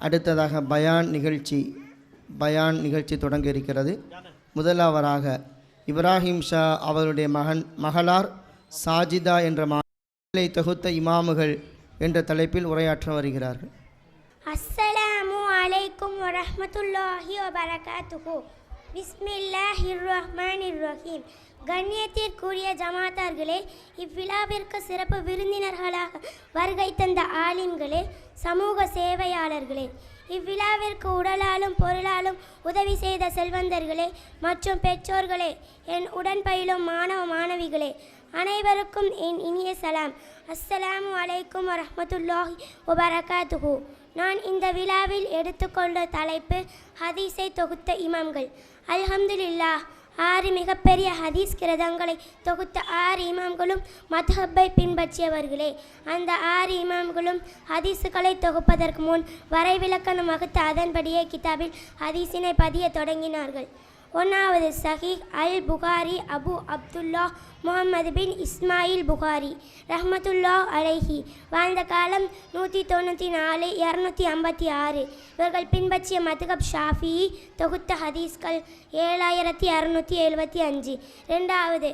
அடுத்ததாக பயான் நிகழ்ச்சி பயான் நிகழ்ச்சி தொடங்க இருக்கிறது முதலாவராக இப்ராஹிம் ஷா அவருடைய மகன் மகளார் சாஜிதா என்ற மாலை தொகுத்த இமாமுகள் என்ற தலைப்பில் உரையாற்ற வருகிறார்கள். அஸ்ஸலாமு அலைக்கும் வரமத்துல்லாஹி வபரகாத்துஹு. பிஸ்மில்லாஹிர் ரஹ்மானிர் ரஹீம் கண்ணியத்திற்குரிய ஜமாத்தார்களே இவ்விழாவிற்கு சிறப்பு விருந்தினர்களாக வருகை தந்த ஆலிம்களே சமூக சேவையாளர்களே இவ்விழாவிற்கு உடலாலும் பொருளாலும் உதவி செய்த செல்வந்தர்களே மற்றும் பெற்றோர்களே என் உடன் பயிலும் மாணவ மாணவிகளே அனைவருக்கும் என் இனிய சலாம். அஸ்ஸலாமு அலைக்கும் வரமத்துல்லாஹி வபரகாத்துஹு. நான் இந்த விழாவில் எடுத்துக்கொண்ட தலைப்பு ஹதீஸை தொகுத்த இமாம்கள். அல்ஹம்துலில்லாஹ் ஆறு மிகப்பெரிய ஹதீஸ் கிரதங்களை தொகுத்த ஆறு இமாம்களும் மத்ஹப்பை பின்பற்றியவர்களே. அந்த ஆறு இமாம்களும் ஹதீஸுகளை தொகுப்பதற்கு முன் வரைவிலக்கணம் வகுத்த அதன்படியே கிதாபில் ஹதீஸினை பதிய தொடங்கினார்கள். ஒன்றாவது சஹீஹ் அல் புகாரி அபு அப்துல்லா முகமது பின் இஸ்மாயில் புகாரி ரஹமத்துல்லா அலைஹி. வாழ்ந்த காலம் நூற்றி தொண்ணூற்றி நாலு இரநூத்தி ஐம்பத்தி ஆறு. இவர்கள் பின்பற்றிய மதுகப் ஷாஃபி தொகுத்த ஹதீஸ்கள் ஏழாயிரத்தி அறுநூற்றி எழுபத்தி அஞ்சு. ரெண்டாவது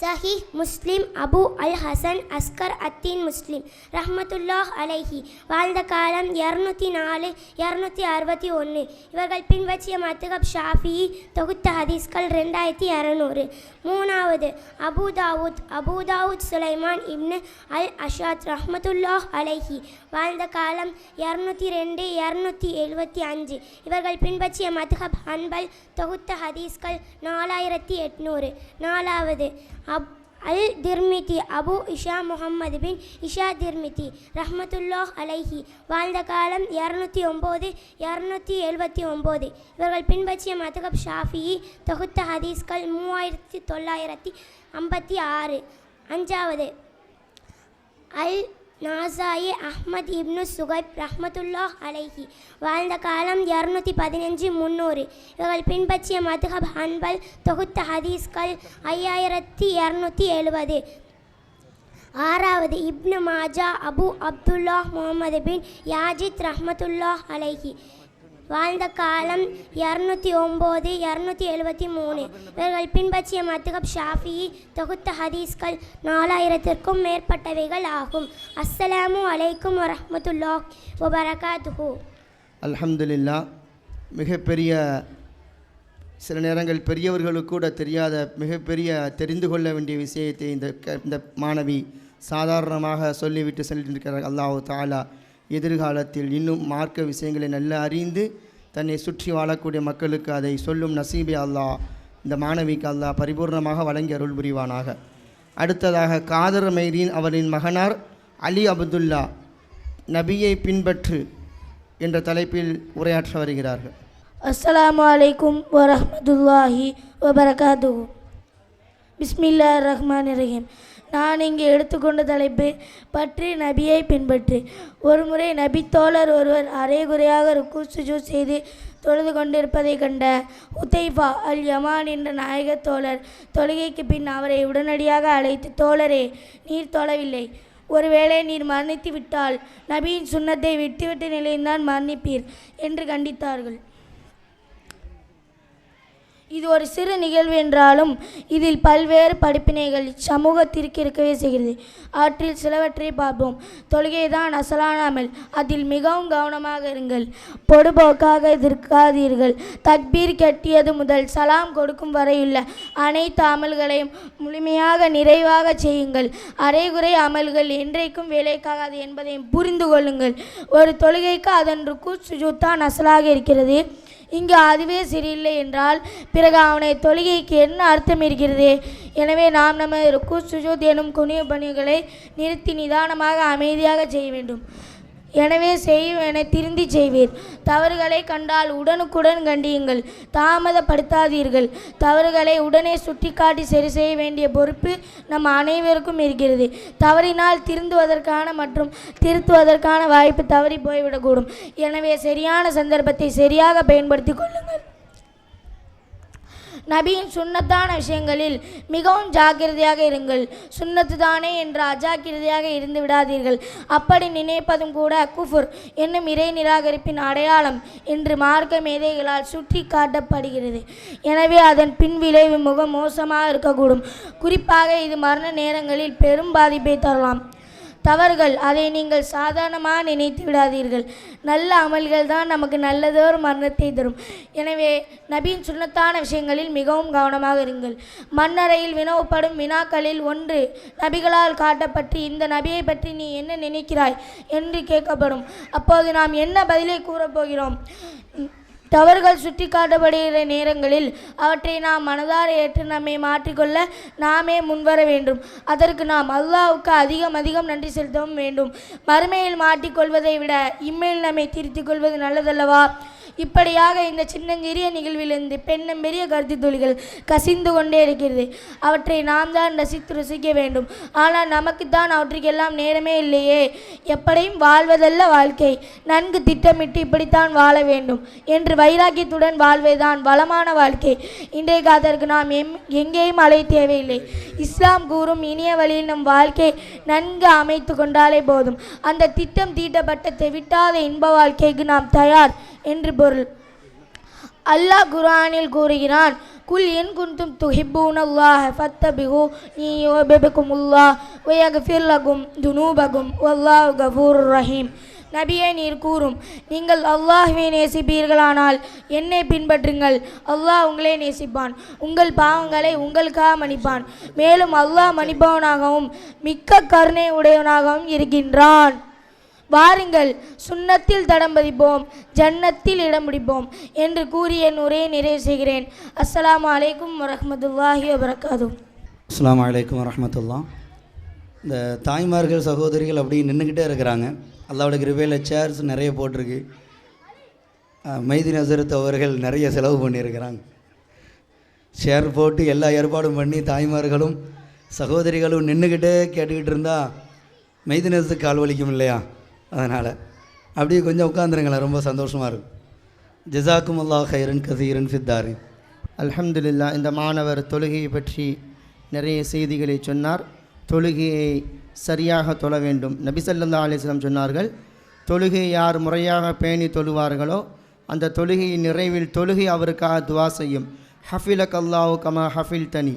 சஹி முஸ்லிம் அபு அல் ஹசன் அஸ்கர் அத்தீன் முஸ்லிம். ரஹ்மத்துல்லாஹ் அலைஹி. வாழ்ந்த காலம் இரநூத்தி நாலு இரநூத்தி அறுபத்தி ஒன்று. இவர்கள் பின்பற்றிய மத்துகப் ஷாஃபி தொகுத்த ஹதீஸ்கள் ரெண்டாயிரத்தி இரநூறு மூணாவது அபுதாவுத் அபுதாவுத் சுலைமான் இப்னு அல் அஷாத் ரஹ்மத்துல்லாஹ் அலைஹி. வாழ்ந்த காலம் இரநூத்தி ரெண்டு இரநூத்தி எழுபத்தி அஞ்சு. இவர்கள் பின்பற்றிய மதுஹப் அன்பல் தொகுத்த ஹதீஸ்கள் நாலாயிரத்தி எட்நூறு. நாலாவது அப் அல் திர்மிதி அபு இஷா முகம்மது பின் இஷா திர்மிதி ரஹ்மத்துல்லாஹ் அலைஹி வாழ்ந்த காலம் இரநூத்தி ஒம்பது இரநூத்தி எழுபத்தி ஒம்பது. இவர்கள் பின்பற்றிய மதுகப் ஷாஃபி தொகுத்த ஹதீஸ்கள் மூவாயிரத்தி தொள்ளாயிரத்தி ஐம்பத்தி ஆறு. அஞ்சாவது அல் நாசாயி அஹ்மத் இப்னு சுகைப் ரஹ்மத்துல்லாஹ் அலைஹி. வாழ்ந்த காலம் இரநூத்தி பதினஞ்சு முந்நூறு. இவர்கள் பின்பற்றிய மதுஹப் ஹன்பல் தொகுத்த ஹதீஸ்கள் ஐயாயிரத்தி இரநூத்தி எழுபது ஆறாவது Ibn Majah Abu Abdullah Muhammad bin Yazid ரஹ்மத்துல்லாஹ் அலைஹி. வாழ்ந்த காலம் இரநூத்தி ஒம்பது இரநூத்தி எழுபத்தி மூணு. இவர்கள் பின்பற்றிய மத்துகப் ஷாஃபி தொகுத்த ஹதீஸ்கள் நாலாயிரத்திற்கும் மேற்பட்டவைகள் ஆகும். அஸ்ஸலாமு அலைக்கும் வரமத்துல்லா வபரகாத்துஹு. அல்ஹம்துலில்லா மிகப்பெரிய சில நேரங்கள் பெரியவர்களுக்கு கூட தெரியாத மிகப்பெரிய தெரிந்து கொள்ள வேண்டிய விஷயத்தை இந்த க- இந்த மாணவி சாதாரணமாக சொல்லிவிட்டு சென்றிருக்கிறார். அல்லாஹு தாலா எதிர்காலத்தில் இன்னும் மார்க்க விஷயங்களை நல்லா அறிந்து தன்னை சுற்றி வாழக்கூடிய மக்களுக்கு அதை சொல்லும் நசீபே அல்லாஹ் இந்த மாணவிக்கு அல்லாஹ் பரிபூர்ணமாக வழங்கி அருள் புரிவானாக. அடுத்ததாக காதர் மைதீன் அவரின் மகனார் அலி அப்துல்லா நபியை பின்பற்று என்ற தலைப்பில் உரையாற்ற வருகிறார்கள். அஸ்லாம் அலைக்கும் வரமத்துல்லாஹி வபரகாத்துஹு. பிஸ்மில்லா ரஹ்மான் ரஹீம். நான் இங்கே எடுத்துக்கொண்ட தலைப்பு பற்றி நபியை பின்பற்றி. ஒருமுறை நபி தோழர் ஒருவர் அரைகுறையாக ருக்கு சுஜூ செய்து தொழுது கொண்டிருப்பதை கண்ட உத்தைஃபா அல் யமான் என்ற நாயக தோழர் தொழுகைக்கு பின் அவரை உடனடியாக அழைத்து தோழரே நீர் தொழவில்லை. ஒருவேளை நீர் மரணித்து விட்டால் நபியின் சுன்னத்தை விட்டுவிட்ட நிலையில்தான் மரணிப்பீர் என்று கண்டித்தார்கள். இது ஒரு சிறு நிகழ்வு என்றாலும் இதில் பல்வேறு படிப்பினைகள் சமூகத்திற்கு இருக்கவே செய்கிறது. அவற்றில் சிலவற்றை பார்ப்போம். தொழுகைதான் அசலான அமல் அதில் மிகவும் கவனமாக இருங்கள். பொடுபோக்காக இருக்காதீர்கள் தக்பீர் கட்டியது முதல் சலாம் கொடுக்கும் வரையுள்ள அனைத்து அமல்களையும் முழுமையாக நிறைவாக செய்யுங்கள். அரைகுறை அமல்கள் என்றைக்கும் வேலைக்காகாது என்பதையும் புரிந்து கொள்ளுங்கள். ஒரு தொழுகைக்கு அதன் ருக்கு சுஜூத்தான் அசலாக இருக்கிறது. இங்கு அதுவே சரியில்லை என்றால் பிறகு அவனை தொழுகைக்கு என்ன அர்த்தம் இருக்கிறது? எனவே நாம் நம்ம ருக்கு சுஜூத் எனும் குனிய பணிகளை நிறுத்தி நிதானமாக அமைதியாக செய்ய வேண்டும். எனவே செய்வன திருந்தி செய்வீர். தவறுகளை கண்டால் உடனுக்குடன் கண்டியுங்கள். தாமதப்படுத்தாதீர்கள். தவறுகளை உடனே சுட்டிக்காட்டி சரி செய்ய வேண்டிய பொறுப்பு நம் அனைவருக்கும் இருக்கிறது. தவறினால் திருந்துவதற்கான மற்றும் திருத்துவதற்கான வாய்ப்பு தவறி போய்விடக்கூடும். எனவே சரியான சந்தர்ப்பத்தை சரியாக பயன்படுத்திக் கொள்ளுங்கள். நபியின் சுண்ணத்தான விஷயங்களில் மிகவும் ஜாக்கிரதையாக இருங்கள். சுண்ணத்து தானே என்று அஜாக்கிரதையாக இருந்து விடாதீர்கள். அப்படி நினைப்பதும் கூட குஃபுர் என்னும் இறை நிராகரிப்பின் அடையாளம் என்று மார்க்க மேதைகளால் சுற்றி காட்டப்படுகிறது எனவே அதன் பின் விளைவு மிக மோசமாக இருக்கக்கூடும். குறிப்பாக இது மரண நேரங்களில் பெரும் பாதிப்பை தரலாம். தவறுகள் அதை நீங்கள் சாதாரணமாக நினைத்து விடாதீர்கள். நல்ல அமல்கள் தான் நமக்கு நல்லதோர் மரணத்தை தரும். எனவே நபியின் சுண்ணத்தான விஷயங்களில் மிகவும் கவனமாக இருங்கள். மண்ணறையில் வினவப்படும் வினாக்களில் ஒன்று நபிகளால் காட்டப்பட்டு இந்த நபியை பற்றி நீ என்ன நினைக்கிறாய் என்று கேட்கப்படும். அப்போது நாம் என்ன பதிலை கூறப்போகிறோம் தவறுகள் சுட்டி காட்டப்படுகிற நேரங்களில் அவற்றை நாம் மனதார ஏற்று நம்மை மாற்றிக்கொள்ள நாமே முன்வர வேண்டும். அதற்கு நாம் அல்லாவுக்கு அதிகம் அதிகம் நன்றி செலுத்தவும் வேண்டும். மறுமையில் மாட்டிக்கொள்வதை விட இம்மையில் நம்மை திருத்திக் கொள்வது நல்லதல்லவா? இப்படியாக இந்த சின்னஞ்சிறிய நிகழ்விலிருந்து பெண்ணும் பெரிய கருத்து துளிகள் கசிந்து கொண்டே இருக்கிறது. அவற்றை நாம் தான் ரசித்து ருசிக்க வேண்டும். ஆனால் நமக்குத்தான் அவற்றுக்கெல்லாம் நேரமே இல்லையே. எப்படியும் வாழ்வதல்ல வாழ்க்கை. நன்கு திட்டமிட்டு இப்படித்தான் வாழ வேண்டும். என்று வைராக்கியத்துடன் வாழ்வதுதான் வளமான வாழ்க்கை. இன்றைக்கு அதற்கு நாம் எம் எங்கேயும் அலை தேவையில்லை. இஸ்லாம் கூறும் இனிய வழியில் நம் வாழ்க்கை நன்கு அமைத்து கொண்டாலே போதும். அந்த திட்டம் தீட்டப்பட்ட தெவிட்டாத இன்ப வாழ்க்கைக்கு நாம் தயார். என்று பொருள். அல்லாஹ் குர்ஆனில் கூறுகிறான் குல் என் குந்தும் துஹிப்பூன் அல்லாஹ் ஃபத்தபிஹு நீ யோபிபுக்குமுல்லாஹ் வயக்ஃபிர் லகும் துனூபகும் அல்லாஹ் கஃபூர் ரஹீம். நபியே நீர் கூறும் நீங்கள் அல்லாஹ்வை நேசிப்பீர்களானால் என்னை பின்பற்றுங்கள். அல்லாஹ் உங்களை நேசிப்பான். உங்கள் பாவங்களை உங்களுக்காக மன்னிப்பான். மேலும் அல்லாஹ் மன்னிப்பவனாகவும் மிக்க கருணை உடையவனாகவும் இருக்கின்றான். வாருங்கள் சுண்ணத்தில் தடம் பதிப்போம் ஜன்னத்தில் இடம் பிடிப்போம் என்று கூறி என் உரையை நிறைவு செய்கிறேன். அஸ்லாம் அலைக்கும் வரமத்துல்லாஹி வபரகாதும் அஸ்லாம் அலைக்கும் வரமத்துல்லா இந்த தாய்மார்கள் சகோதரிகள் அப்படி நின்றுக்கிட்டே இருக்கிறாங்க. அல்லாவோட கிருபையில் சேர்ஸ் நிறைய போட்டிருக்கு. அஹ், மைதி நசரத் அவர்கள் நிறைய செலவு பண்ணியிருக்கிறாங்க. ஷேர் போட்டு எல்லா ஏற்பாடும் பண்ணி தாய்மார்களும் சகோதரிகளும் நின்றுக்கிட்டே கேட்டுக்கிட்டு இருந்தால் மைதி கால் வலிக்கும் இல்லையா? அதனால். அப்படியே கொஞ்சம் உட்காந்துருங்களேன் ரொம்ப சந்தோஷமாக இருக்கும் ஜிசாக்கும் அல்லா ஹைரன் கசீரன் ஃபித்தாரின் அல்ஹம்துலில்லா இந்த மாணவர் தொழுகையை பற்றி நிறைய செய்திகளை சொன்னார். தொழுகையை சரியாக தொழ வேண்டும். நபிசல்லா அலிஸ்லாம் சொன்னார்கள் தொழுகையை யார் முறையாக பேணி தொழுவார்களோ அந்த தொழுகையின் நிறைவில் தொழுகை அவருக்காக துவா செய்யும். ஹஃபிலக் அல்லாஹு கமா ஹஃபில் தனி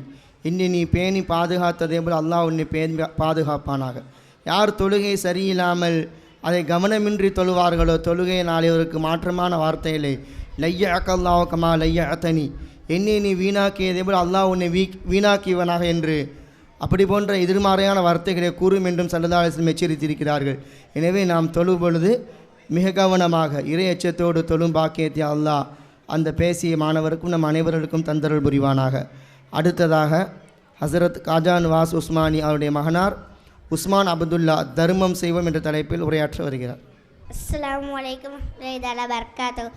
இன்னி நீ பேணி பாதுகாத்ததே போல் அல்லாஹ் உன்னை பேணி பாதுகாப்பானாக. யார் தொழுகை சரியில்லாமல் அதை கவனமின்றி தொழுவார்களோ தொழுகையினால் இவருக்கு மாற்றமான வார்த்தைகளை லைய அக்கல்லாவுக்கமா கமா லைய அத்தனி என்னை நீ வீணாக்கியதே போல் அல்லாஹ் உன்னை வீ வீணாக்கியவனாக என்று அப்படி போன்ற எதிர்மறையான வார்த்தைகளை கூறும் என்றும் சல்லதாலிசம் எச்சரித்திருக்கிறார்கள். எனவே நாம் தொழும் பொழுது மிக கவனமாக இறை எச்சத்தோடு தொழும் பாக்கியத்தை அல்லாஹ் அந்த பேசிய மாணவருக்கும் நம் அனைவர்களுக்கும் தந்தரல் புரிவானாக. அடுத்ததாக ஹசரத் காஜான் வாஸ் உஸ்மானி அவருடைய மகனார் உஸ்மான் அப்துல்லா தர்மம் செய்வோம் என்ற தலைப்பில் உரையாற்ற வருகிறார். அஸ்லாம் வலைக்கம் வரஹ்மத்துல்லாஹி வபரகாத்து.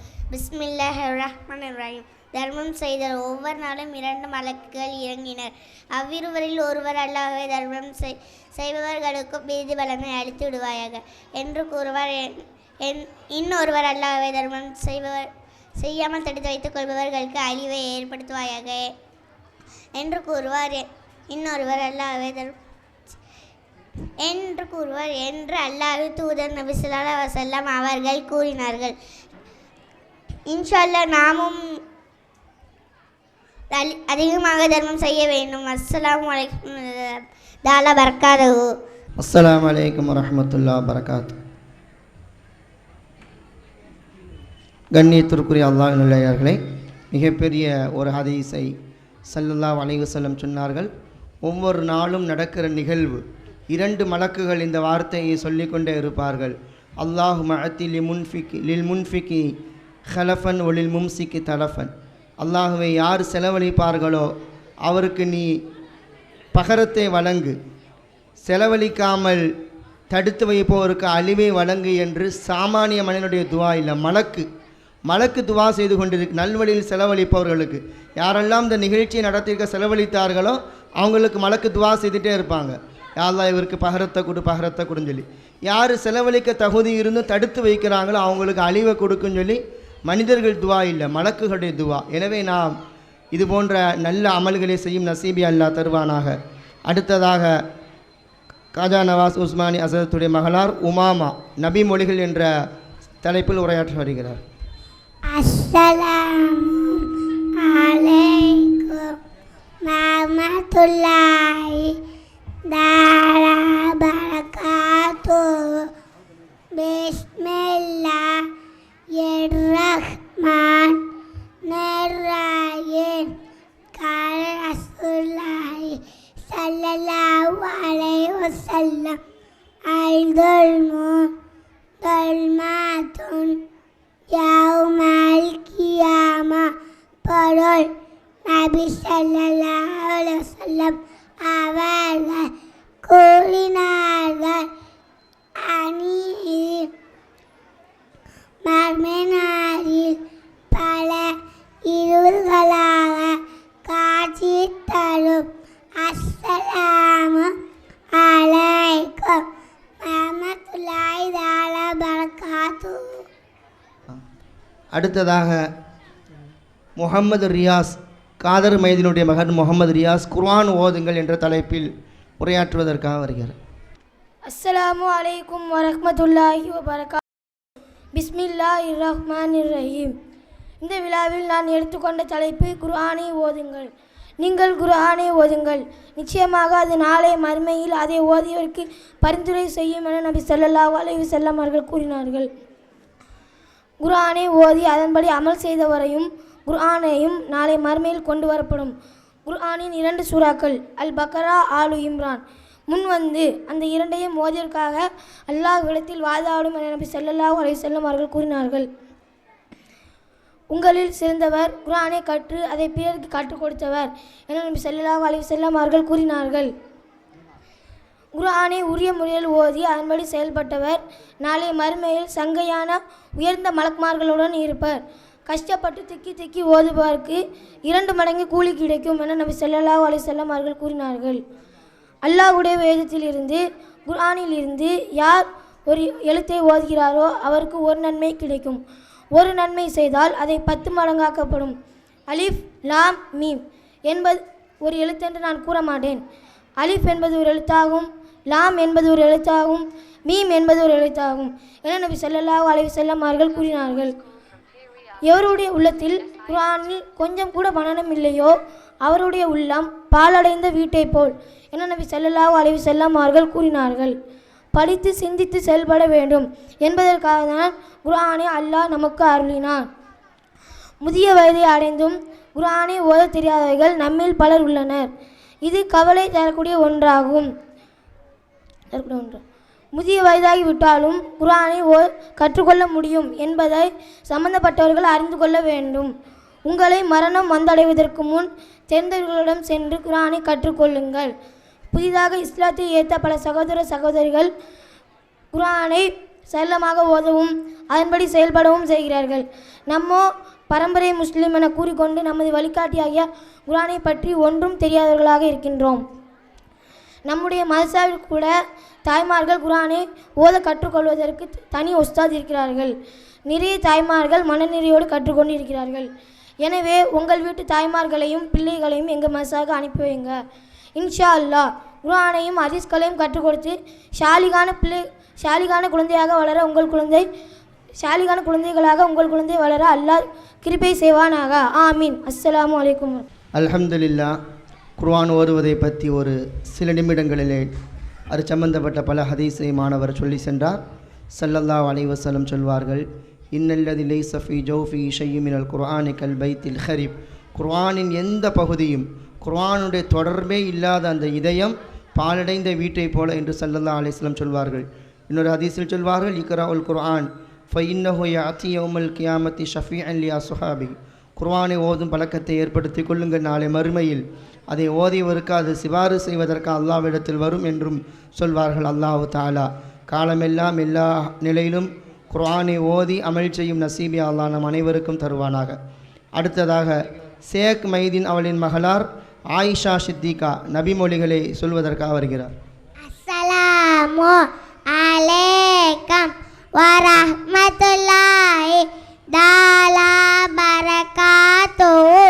ரஹ்மான் இப்ராஹிம் தர்மம் செய்தல் ஒவ்வொரு நாளும் இரண்டு மலக்குகள் இறங்கினர். அவ்விருவரில் ஒருவர் அல்லாவே தர்மம் செய் செய்பவர்களுக்கும் பீதி பலனை அளித்து விடுவாயாக என்று கூறுவார். என்- என் இன்னொருவர் அல்லாவே தர்மம் செய்பவர் செய்யாமல் தடுத்து வைத்துக் கொள்பவர்களுக்கு அழிவை ஏற்படுத்துவாயாக என்று கூறுவார். இன்னொருவர் அல்லாவே தர்மம் என்று கூறுவார் என்று அல்லாஹ் தூதர் நபி ஸல்லல்லாஹு அலைஹி அவர்கள் கூறினார்கள். இன்ஷால்லா நாமும் அலி- அதிகமாக தர்மம் செய்ய வேண்டும். அஸ்லாம் வலைக்கம் தாலா பரக்காதகு அஸ்லாம் வலைக்கம் வரமத்துல்லா வரகாத் கண்ணியத்திற்குரிய அல்லாஹ் நிலையார்களே மிகப்பெரிய ஒரு ஹதீஸை ஸல்லல்லாஹு அலைஹி செல்லம் சொன்னார்கள். ஒவ்வொரு நாளும் நடக்கிற நிகழ்வு இரண்டு மலக்குகள் இந்த வார்த்தையை சொல்லிக்கொண்டே இருப்பார்கள். அல்லாஹ் மகத்தி லி முன்ஃபிக் லில் முன்ஃபிக்கி ஹலஃபன் ஒலில் மும்சிக்கு தலஃபன். அல்லாஹுவை யார் செலவழிப்பார்களோ அவருக்கு நீ பகரத்தை வழங்கு. செலவழிக்காமல் தடுத்து வைப்பவருக்கு அழிவை வழங்கு என்று சாமானிய மனிதனுடைய துவா இல்லை மலக்கு. மலக்கு துவா செய்து கொண்டிருக்கு நல்வழியில் செலவழிப்பவர்களுக்கு. யாரெல்லாம் இந்த நிகழ்ச்சியை நடத்திருக்க செலவழித்தார்களோ அவங்களுக்கு மலக்கு துவா செய்துட்டே இருப்பாங்க. யாரெல்லாம் இவருக்கு பகரத்தை கொடு பகரத்தை கொடுன்னு சொல்லி. யார் செலவழிக்க தகுதி இருந்து தடுத்து வைக்கிறாங்களோ அவங்களுக்கு அழிவை கொடுக்குன்னு சொல்லி மனிதர்கள் துவா இல்லை மலக்குகளுடைய துவா. எனவே நாம் இது போன்ற நல்ல அமல்களை செய்யும் நசீபி அல்லாஹ் தருவானாக. அடுத்ததாக காஜா நவாஸ் உஸ்மானி அசதத்துடைய மகளார் உமாமா நபி மொழிகள் என்ற தலைப்பில் உரையாற்றி வருகிறார். அஸ்ஸலாம் அலைக்கும் வரமத்துல்லாஹி தாலா பரகாத்து பிஸ்மில்லாஹ் ரஹ்மான் நிர்ராயின் கால ரசூலுல்லாஹி ஸல்லல்லாஹு அலைஹி வஸல்லம் ஐதுல்மு தல்மாத்துன் யௌமல் கியாமா பொருள் நபி ஸல்லல்லாஹு அலைஹி வஸல்லம் அவர்கள் கூறினார்கள். அநீதி மர்மனாரில் பல இருள்களாக காட்சி தரும் அஸ்ஸலாமு அலைக்கும். வரமத்துல்லாஹி தஆலா பரகாத்துஹு அடுத்ததாக முகமது ரியாஸ் காதர் மைதினுடைய மகன் முகமது ரியாஸ் குர்ஆன் ஓதுங்கள் என்ற தலைப்பில் உரையாற்றுவதற்காக வருகிறார். அஸ்ஸலாமு அலைக்கும் வரஹமத்துல்லாஹி வபரகா பிஸ்மில்லா ரஹ்மான் ரஹீம் இந்த விழாவில் நான் எடுத்துக்கொண்ட தலைப்பு குர்ஆனை ஓதுங்கள். நீங்கள் குர்ஆனை ஓதுங்கள். நிச்சயமாக அது நாளை மறுமையில் அதை ஓதியவருக்கு பரிந்துரை செய்யும் என நபி ஸல்லல்லாஹு அலைஹி செல்லம் அவர்கள் கூறினார்கள். குர்ஆனை ஓதி அதன்படி அமல் செய்தவரையும் குர்ஆனையும் நாளை மறுமையில் கொண்டு வரப்படும். குர்ஆனின் இரண்டு சூறாக்கள் அல் பக்கரா ஆலு இம்ரான். முன் வந்து அந்த இரண்டையும் ஓதியதற்காக அல்லாஹ்விடத்தில் வாதாடும் என நபி ஸல்லல்லாஹு அலை செல்லும் அவர்கள் கூறினார்கள். உங்களில் சிறந்தவர் குர்ஆனை கற்று அதை பிறருக்கு கற்றுக் கொடுத்தவர் என நபி ஸல்லல்லாஹு அலை செல்லும் அவர்கள் கூறினார்கள். குர்ஆனை உரிய முறையில் ஓதி அதன்படி செயல்பட்டவர் நாளை மறுமையில் சங்கையான உயர்ந்த மலக்குமார்களுடன் இருப்பர். கஷ்டப்பட்டு திக்கி திக்கி ஓதுபவருக்கு இரண்டு மடங்கு கூலி கிடைக்கும் என நபி செல்லல்லா அலைஹி வஸல்லம் அவர்கள் கூறினார்கள். அல்லாஹுடைய வேதத்திலிருந்து குர்ஆனில் இருந்து யார் ஒரு எழுத்தை ஓதுகிறாரோ அவருக்கு ஒரு நன்மை கிடைக்கும். ஒரு நன்மை செய்தால் அதை பத்து மடங்காக்கப்படும். அலிஃப் லாம் மீம் என்பது ஒரு எழுத்தென்று நான் கூற மாட்டேன். அலிஃப் என்பது ஒரு எழுத்தாகும் லாம் என்பது ஒரு எழுத்தாகும் மீம் என்பது ஒரு எழுத்தாகும் என நபி ஸல்லல்லாஹு அலைவு செல்லம் அவர்கள் கூறினார்கள். எவருடைய உள்ளத்தில் குர்ஆனில் கொஞ்சம் கூட மனனம் இல்லையோ அவருடைய உள்ளம் பாலடைந்த வீட்டைப் போல் என நபி ஸல்லல்லாஹு அலைஹி வஸல்லம் அவர்கள் கூறினார்கள். படித்து சிந்தித்து செயல்பட வேண்டும் என்பதற்காக தான் குரானை அல்லாஹ் நமக்கு அருளினான். முதிய வயதை அடைந்தும் குரானை ஓதத் தெரியாதவர்கள் நம்மில் பலர் உள்ளனர். இது கவலை தரக்கூடிய ஒன்றாகும். தரக்கூடிய ஒன்று. முதிய வயதாகிவிட்டாலும் குரானை ஓ கற்றுக்கொள்ள முடியும் என்பதை சம்பந்தப்பட்டவர்கள் அறிந்து கொள்ள வேண்டும். உங்களை மரணம் வந்தடைவதற்கு முன் தெரிந்தவர்களிடம் சென்று குர்ஆனை கற்றுக்கொள்ளுங்கள். புதிதாக இஸ்லாத்தை ஏற்ற பல சகோதர சகோதரிகள் குர்ஆனை சரளமாக ஓதவும் அதன்படி செயல்படவும் செய்கிறார்கள். நம்மோ பரம்பரை முஸ்லீம் என கூறிக்கொண்டு நமது வழிகாட்டியாகிய குரானை பற்றி ஒன்றும் தெரியாதவர்களாக இருக்கின்றோம். நம்முடைய மதசாவில் கூட தாய்மார்கள் குரானை ஓத கற்றுக்கொள்வதற்கு தனி உஸ்தாத் இருக்கிறார்கள். நிறைய தாய்மார்கள் மனநிறையோடு கற்றுக்கொண்டு இருக்கிறார்கள். எனவே உங்கள் வீட்டு தாய்மார்களையும் பிள்ளைகளையும் எங்கள் மதசாக அனுப்பி வைங்க. இன்ஷா அல்லாஹ். குர்ஆனையும் ஹதீஸ்களையும் கற்றுக் கொடுத்து ஷாலிகான பிள்ளை ஷாலிகான குழந்தையாக வளர உங்கள் குழந்தை ஷாலிகான குழந்தைகளாக உங்கள் குழந்தை வளர அல்லாஹ் கிருபை செய்வானாக. ஆமீன். அஸ்ஸலாமு அலைக்கும். அலமதுல்லா குர்ஆன் ஓதுவதை பற்றி ஒரு சில நிமிடங்களிலே அது சம்பந்தப்பட்ட பல ஹதீஸை மாணவர் சொல்லி சென்றார். சல்லல்லா அலைவசலம் சொல்வார்கள் இன்னல்லதி லை சஃபி ஜௌஃபி ஷையுமினல் குர்ஆனி கல் பைத்தில் ஹரீப். குர்ஆனின் எந்த பகுதியும் குர்ஆனுடைய தொடர்பே இல்லாத அந்த இதயம் பாலடைந்த வீட்டைப் போல என்று சல்லல்லா அலிஸ்லம் சொல்வார்கள். இன்னொரு ஹதீஸில் சொல்வார்கள் இக்ரா உல் குர்ஆன் ஃபைன்னஹு யாத்தி யௌமல் கியாமத்தி ஷஃபி லி சுஹாபி குர்ஆனை ஓதும் பழக்கத்தை ஏற்படுத்திக் கொள்ளுங்கள். நாளை மறுமையில் அதை ஓதியவருக்கு அது சிபாறு செய்வதற்கு அல்லாவிடத்தில் வரும் என்றும் சொல்வார்கள் அல்லாஹு தாலா காலமெல்லாம் எல்லா நிலையிலும் குர்ஆனை ஓதி அமல் செய்யும் நசீபி அல்லா நம் அனைவருக்கும் தருவானாக. அடுத்ததாக சேக் மைதீன் அவளின் மகளார் ஆயிஷா சித்திகா நபிமொழிகளை சொல்வதற்காக வருகிறார். அஸ்ஸலாமு அலைக்கும் வரஹ்மத்துல்லாஹி தாலா பரகாத்துஹு.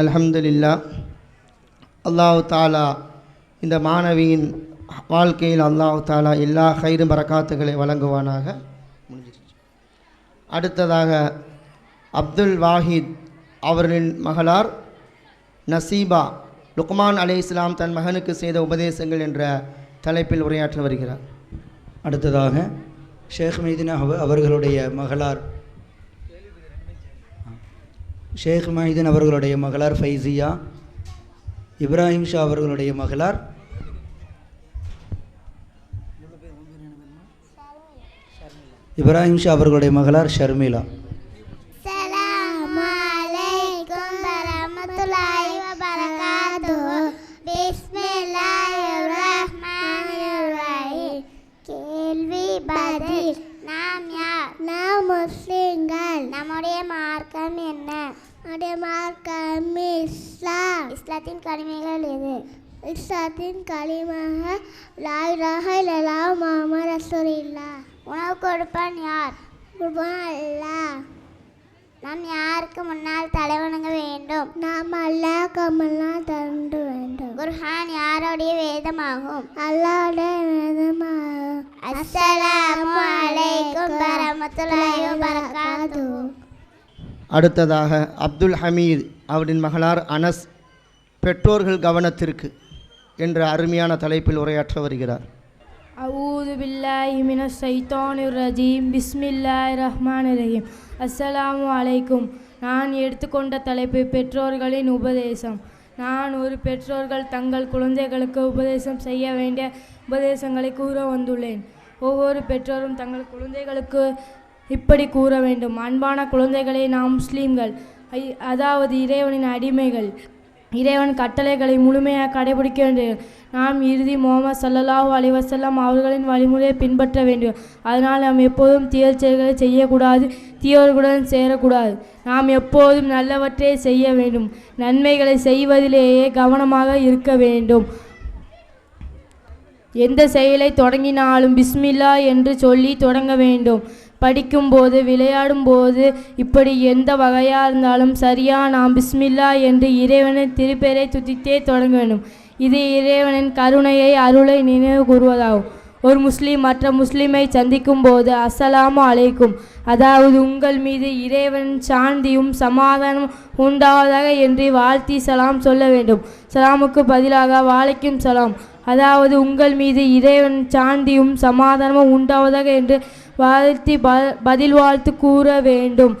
அல்ஹம்துலில்லா. அல்லாஹ் தாலா இந்த மாணவியின் வாழ்க்கையில் அல்லாஹ் தாலா எல்லா கயிறு பரக்காத்துகளை வழங்குவானாக. முடிஞ்சிருச்சு. அடுத்ததாக அப்துல் வாஹித் அவர்களின் மகளார் நசீபா லுக்மான் அலி இஸ்லாம் தன் மகனுக்கு செய்த உபதேசங்கள் என்ற தலைப்பில் உரையாற்ற வருகிறார். அடுத்ததாக ஷேக் மைதினா அவர்களுடைய மகளார் ஷேக் மஹிதீன் அவர்களுடைய மகளார் ஃபைசியா இப்ராஹிம் ஷா அவர்களுடைய மகளார். இப்ராஹிம் ஷா அவர்களுடைய மகளார் ஷர்மிளா அஸ்ஸலாமு அலைக்கும் வரஹ்மத்துல்லாஹி வபரகாத்துஹு பிஸ்மில்லாஹிர் ரஹ்மானிர் ரஹீம் கேள்வி பதில் நாம் யார் நாம் முஸ்லிம்கள் நம்முடைய மார்க்கம் என்ன நம்முடைய மார்க்கம் இஸ்லாம் இஸ்லாத்தின் கனிமைகள் எது? இஸ்லாத்தின் களிமாக லாயிலாக இல்லலா முகமது ரசூலில்லா உணவு கொடுப்பான் யார்? கொடுப்பான் அல்லாஹ் நாம் யாருக்கு முன்னால் தலைவணங்க வேண்டும்? நாம் அல்லாஹ் கமல்லாம் தண்டு வேண்டும். குர்ஹான் யாருடைய வேதமாகும்? அல்லாஹ்வுடைய வேதமாகும். அஸ்ஸலாமு அலைக்கும் வரஹ்மத்துல்லாஹி வபரகாத்துஹு. அடுத்ததாக அப்துல் ஹமீத் அவரின் மகளார் அனஸ் பெற்றோர்கள் கவனத்திற்கு என்ற அருமையான தலைப்பில் உரையாற்ற வருகிறார். அவுது பில்லாஹி மின சைத்தானுர் ரஜீம். பிஸ்மில்லாய் ரஹ்மான் ரஹீம். அஸ்ஸலாமு அலைக்கும். நான் எடுத்துக்கொண்ட தலைப்பு பெற்றோர்களின் உபதேசம். நான் ஒரு பெற்றோர்கள் தங்கள் குழந்தைகளுக்கு உபதேசம் செய்ய வேண்டிய உபதேசங்களை கூற வந்துள்ளேன். ஒவ்வொரு பெற்றோரும் தங்கள் குழந்தைகளுக்கு இப்படி கூற வேண்டும். அன்பான குழந்தைகளை நாம் முஸ்லீம்கள். ஐ- அதாவது இறைவனின் அடிமைகள். இறைவன் கட்டளைகளை முழுமையாக கடைபிடிக்க வேண்டும். நாம் இறுதி முகமது சல்லல்லாஹூ அலைஹி அவர்களின் வழிமுறையை பின்பற்ற வேண்டும். அதனால் நாம் எப்போதும் தீய செயல்களை செய்யக்கூடாது தீயவர்களுடன் சேரக்கூடாது. நாம் எப்போதும் நல்லவற்றை செய்ய வேண்டும். நன்மைகளை செய்வதிலேயே கவனமாக இருக்க வேண்டும். எந்த செயலை தொடங்கினாலும் பிஸ்மில்லா என்று சொல்லி தொடங்க வேண்டும். படிக்கும்போது விளையாடும்போது இப்படி எந்த வகையாக இருந்தாலும் சரியா நாம் பிஸ்மில்லா என்று இறைவனின் திருப்பெயரை துதித்தே தொடங்க வேண்டும். இது இறைவனின் கருணையை அருளை நினைவு கூறுவதாகும். ஒரு முஸ்லீம் மற்ற முஸ்லீமை சந்திக்கும் போது அஸ்ஸலாமு அலைக்கும். அதாவது உங்கள் மீது இறைவன் சாந்தியும் சமாதானம் உண்டாவதாக என்று வாழ்த்தி சலாம் சொல்ல வேண்டும். சலாமுக்கு பதிலாக வாழைக்கும் சலாம். அதாவது உங்கள் மீது இறைவன் சாந்தியும் சமாதானமும் உண்டாவதாக என்று வாழ்த்தி ப பதில் வாழ்த்து கூற வேண்டும்.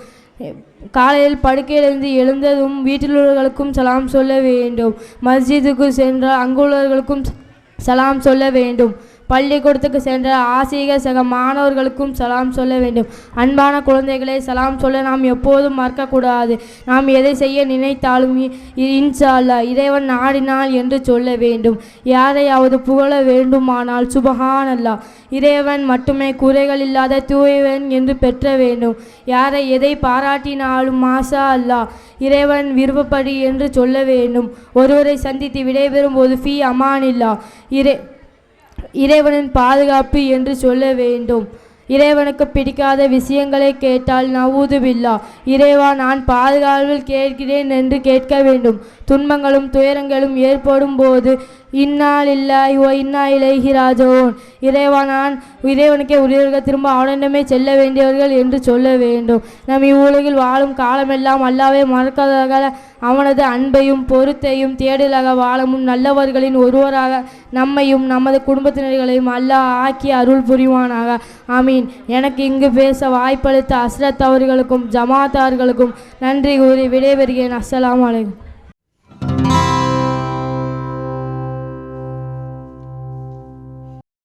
காலையில் படுக்கையிலிருந்து எழுந்ததும் வீட்டிலுள்ளவர்களுக்கும் சலாம் சொல்ல வேண்டும். மஸ்ஜிதுக்கு சென்றால் அங்குள்ளவர்களுக்கும் சலாம் சொல்ல வேண்டும். பள்ளிக்கூடத்துக்கு சென்ற ஆசிரியர் சக மாணவர்களுக்கும் சலாம் சொல்ல வேண்டும். அன்பான குழந்தைகளை சலாம் சொல்ல நாம் எப்போதும் மறக்கக்கூடாது. நாம் எதை செய்ய நினைத்தாலும் இ- இ- இன்ஷா அல்லாஹ் இறைவன் நாடினாள் என்று சொல்ல வேண்டும். யாரையாவது புகழ வேண்டுமானால் சுபஹான் அல்லா இறைவன் மட்டுமே குறைகள் இல்லாத தூயவன் என்று பெற்ற வேண்டும். யாரை எதை பாராட்டினாலும் மாஷா அல்லா இறைவன் விருப்பப்படி என்று சொல்ல வேண்டும். ஒருவரை சந்தித்து விடைபெறும் போது ஃபி அமானில்லா இறை இறைவனின் பாதுகாப்பு என்று சொல்ல வேண்டும். இறைவனுக்கு பிடிக்காத விஷயங்களை கேட்டால் நவூதுவில்லா இறைவா நான் பாதுகாவல் கேட்கிறேன் என்று கேட்க வேண்டும். துன்பங்களும் துயரங்களும் ஏற்படும் போது இன்னால் இல்லாய் ஓ இன்னா இலைஹி ராஜோன். இறைவா நான் இறைவனுக்கே உரியவர்கள். திரும்ப அவனிடமே செல்ல வேண்டியவர்கள் என்று சொல்ல வேண்டும். நம் இவ்வுலகில் வாழும் காலமெல்லாம் அல்லாவே மறக்காதாக அவனது அன்பையும் பொறுத்தையும் தேடலாக வாழமும் நல்லவர்களின் ஒருவராக நம்மையும் நமது குடும்பத்தினர்களையும் அல்லாஹ் ஆக்கி அருள் புரிவானாக. ஆமீன். எனக்கு இங்கு பேச வாய்ப்பளித்த அஸ்ரத் அவர்களுக்கும் ஜமாத்தார்களுக்கும் நன்றி கூறி விடைபெறுகிறேன். அஸ்லாம் அலைக்கும்.